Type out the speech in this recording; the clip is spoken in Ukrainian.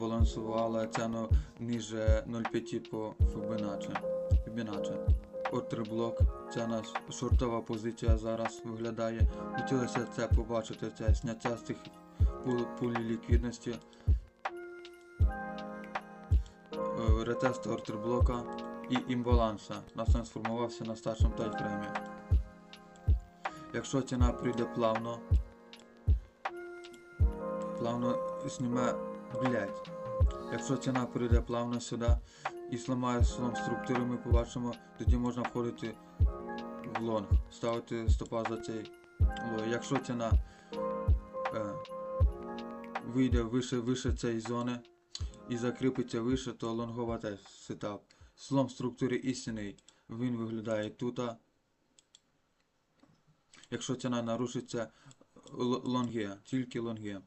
балансувала ціну ниже 0,5 по Fibonacci. Fibonacci. Ордерблок, це у нас шортова позиція зараз виглядає. Хотілося це побачити, це зняття з цих пулі ліквідності. Е, Ретест ордерблока і імбаланса. Нас він сформувався на старшому таймфреймі. Якщо ціна прийде плавно, плавно зніме, блять. Якщо ціна прийде плавно сюди і зламає слом структури, ми побачимо, тоді можна входити в лонг, ставити стопа за цей лой. Якщо ціна е, вийде вище, вище цієї зони і закріпиться вище, то лонгова теж сетап. Слом структури істинний, він виглядає тут. Якщо ціна нарушиться, л- лонги, тільки лонги.